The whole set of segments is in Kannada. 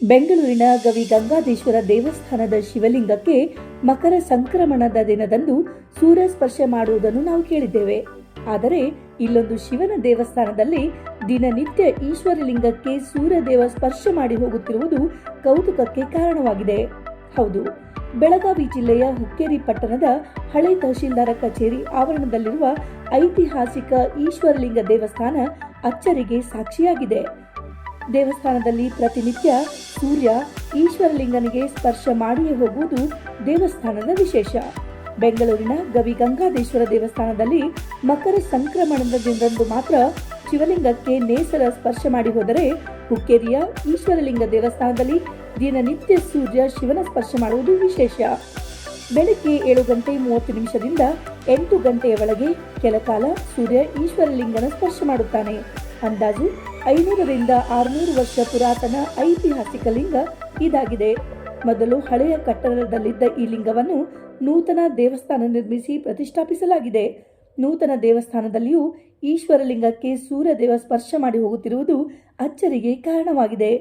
ಬೆಂಗಳೂರಿನ ಗವಿ ಗಂಗಾಧೇಶ್ವರ ದೇವಸ್ಥಾನದ ಶಿವಲಿಂಗಕ್ಕೆ ಮಕರ ಸಂಕ್ರಮಣದ ದಿನದಂದು ಸೂರ್ಯ ಸ್ಪರ್ಶ ಮಾಡುವುದನ್ನು ನಾವು ಕೇಳಿದ್ದೇವೆ. ಆದರೆ ಇಲ್ಲೊಂದು ಶಿವನ ದೇವಸ್ಥಾನದಲ್ಲಿ ದಿನನಿತ್ಯ ಈಶ್ವರಲಿಂಗಕ್ಕೆ ಸೂರ್ಯದೇವ ಸ್ಪರ್ಶ ಮಾಡಿ ಹೋಗುತ್ತಿರುವುದು ಕೌತುಕಕ್ಕೆ ಕಾರಣವಾಗಿದೆ. ಹೌದು, ಬೆಳಗಾವಿ ಜಿಲ್ಲೆಯ ಹುಕ್ಕೇರಿ ಪಟ್ಟಣದ ಹಳೆ ತಹಶೀಲ್ದಾರ ಕಚೇರಿ ಆವರಣದಲ್ಲಿರುವ ಐತಿಹಾಸಿಕ ಈಶ್ವರಲಿಂಗ ದೇವಸ್ಥಾನ ಅಚ್ಚರಿಗೆ ಸಾಕ್ಷಿಯಾಗಿದೆ. ದೇವಸ್ಥಾನದಲ್ಲಿ ಪ್ರತಿನಿತ್ಯ ಸೂರ್ಯ ಈಶ್ವರಲಿಂಗನಿಗೆ ಸ್ಪರ್ಶ ಮಾಡಿಯೇ ಹೋಗುವುದು ದೇವಸ್ಥಾನದ ವಿಶೇಷ. ಬೆಂಗಳೂರಿನ ಗವಿ ಗಂಗಾಧೇಶ್ವರ ದೇವಸ್ಥಾನದಲ್ಲಿ ಮಕರ ಸಂಕ್ರಮಣದ ದಿನದಂದು ಮಾತ್ರ ಶಿವಲಿಂಗಕ್ಕೆ ನೇಸರ ಸ್ಪರ್ಶ ಮಾಡಿ ಹೋದರೆ ಹುಕ್ಕೇರಿಯ ಈಶ್ವರಲಿಂಗ ದೇವಸ್ಥಾನದಲ್ಲಿ ದಿನನಿತ್ಯ ಸೂರ್ಯ ಶಿವನ ಸ್ಪರ್ಶ ಮಾಡುವುದು ವಿಶೇಷ. ಬೆಳಗ್ಗೆ ಏಳು ಗಂಟೆ ಮೂವತ್ತು ನಿಮಿಷದಿಂದ ಎಂಟು ಗಂಟೆಯ ಒಳಗೆ ಕೆಲ ಕಾಲ ಸೂರ್ಯ ಈಶ್ವರಲಿಂಗನ ಸ್ಪರ್ಶ ಮಾಡುತ್ತಾನೆ. ಅಂದಾಜು ಐನೂರರಿಂದ ಆರುನೂರು ವರ್ಷ ಪುರಾತನ ಐತಿಹಾಸಿಕ ಲಿಂಗ ಇದಾಗಿದೆ. ಮೊದಲು ಹಳೆಯ ಕಟ್ಟಡದಲ್ಲಿದ್ದ ಈ ಲಿಂಗವನ್ನು ನೂತನ ದೇವಸ್ಥಾನ ನಿರ್ಮಿಸಿ ಪ್ರತಿಷ್ಠಾಪಿಸಲಾಗಿದೆ. ನೂತನ ದೇವಸ್ಥಾನದಲ್ಲಿಯೂ ಈಶ್ವರಲಿಂಗಕ್ಕೆ ಸೂರ್ಯದೇವ ಸ್ಪರ್ಶ ಮಾಡಿ ಹೋಗುತ್ತಿರುವುದು ಅಚ್ಚರಿಗೆ ಕಾರಣವಾಗಿದೆ.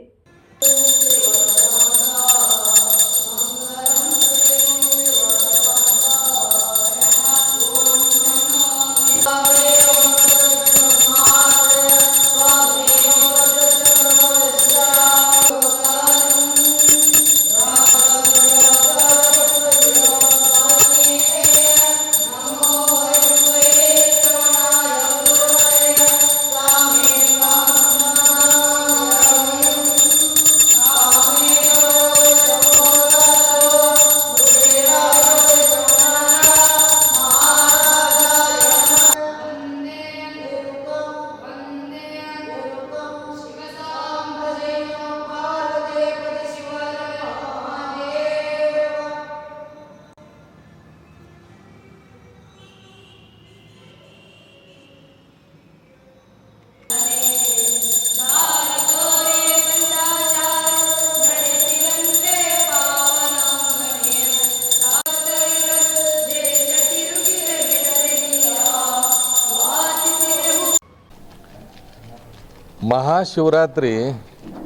ಮಹಾಶಿವರಾತ್ರಿ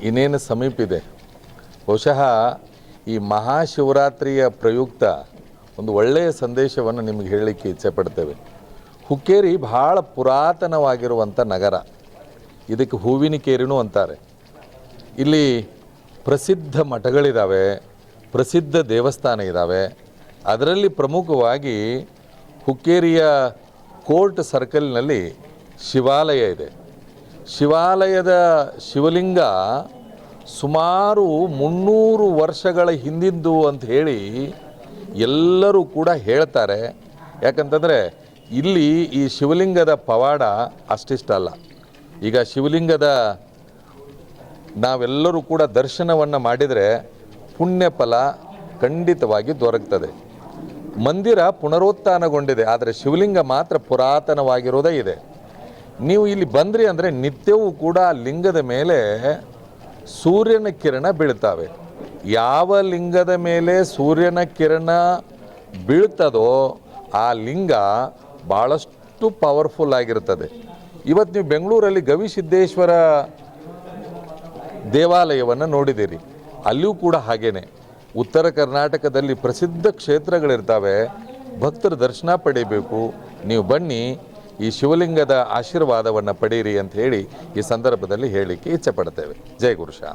ಇನ್ನೇನು ಸಮೀಪಿದೆ? ಬಹುಶಃ ಈ ಮಹಾಶಿವರಾತ್ರಿಯ ಪ್ರಯುಕ್ತ ಒಂದು ಒಳ್ಳೆಯ ಸಂದೇಶವನ್ನು ನಿಮಗೆ ಹೇಳಲಿಕ್ಕೆ ಇಚ್ಛೆ ಪಡ್ತೇವೆ. ಹುಕ್ಕೇರಿ ಬಹಳ ಪುರಾತನವಾಗಿರುವಂಥ ನಗರ. ಇದಕ್ಕೆ ಹೂವಿನ ಕೇರಿನೂ ಅಂತಾರೆ. ಇಲ್ಲಿ ಪ್ರಸಿದ್ಧ ಮಠಗಳಿದ್ದಾವೆ ಪ್ರಸಿದ್ಧ ದೇವಸ್ಥಾನ ಇದ್ದಾವೆ ಅದರಲ್ಲಿ ಪ್ರಮುಖವಾಗಿ ಹುಕ್ಕೇರಿಯ ಕೋರ್ಟ್ ಸರ್ಕಲ್ನಲ್ಲಿ ಶಿವಾಲಯ ಇದೆ. ಶಿವಾಲಯದ ಶಿವಲಿಂಗ ಸುಮಾರು ಮುನ್ನೂರು ವರ್ಷಗಳ ಹಿಂದಿದ್ದು ಅಂತ ಹೇಳಿ ಎಲ್ಲರೂ ಕೂಡ ಹೇಳ್ತಾರೆ. ಯಾಕಂತಂದರೆ ಇಲ್ಲಿ ಈ ಶಿವಲಿಂಗದ ಪವಾಡ ಅಷ್ಟಿಷ್ಟಲ್ಲ ಈಗ ಶಿವಲಿಂಗದ ನಾವೆಲ್ಲರೂ ಕೂಡ ದರ್ಶನವನ್ನು ಮಾಡಿದರೆ ಪುಣ್ಯ ಫಲ ಖಂಡಿತವಾಗಿ ದೊರಕ್ತದೆ. ಮಂದಿರ ಪುನರುತ್ಥಾನಗೊಂಡಿದೆ, ಆದರೆ ಶಿವಲಿಂಗ ಮಾತ್ರ ಪುರಾತನವಾಗಿರೋದೇ ಇದೆ. ನೀವು ಇಲ್ಲಿ ಬಂದ್ರಿ ಅಂದರೆ ನಿತ್ಯವೂ ಕೂಡ ಲಿಂಗದ ಮೇಲೆ ಸೂರ್ಯನ ಕಿರಣ ಬೀಳ್ತಾವೆ. ಯಾವ ಲಿಂಗದ ಮೇಲೆ ಸೂರ್ಯನ ಕಿರಣ ಬೀಳ್ತದೋ ಆ ಲಿಂಗ ಭಾಳಷ್ಟು ಪವರ್ಫುಲ್ ಆಗಿರ್ತದೆ ಇವತ್ತು ನೀವು ಬೆಂಗಳೂರಲ್ಲಿ ಗವಿಸಿದ್ದೇಶ್ವರ ದೇವಾಲಯವನ್ನು ನೋಡಿದ್ದೀರಿ. ಅಲ್ಲಿಯೂ ಕೂಡ ಹಾಗೇನೆ. ಉತ್ತರ ಕರ್ನಾಟಕದಲ್ಲಿ ಪ್ರಸಿದ್ಧ ಕ್ಷೇತ್ರಗಳಿರ್ತವೆ. ಭಕ್ತರ ದರ್ಶನ ಪಡಿಬೇಕು. ನೀವು ಬನ್ನಿ ಈ ಶಿವಲಿಂಗದ ಆಶೀರ್ವಾದವನ್ನು ಪಡೀರಿ ಅಂತ ಹೇಳಿ ಈ ಸಂದರ್ಭದಲ್ಲಿ ಹೇಳಲಿಕ್ಕೆ ಇಚ್ಛೆ ಪಡ್ತೇವೆ ಜೈ ಗುರುಶಾ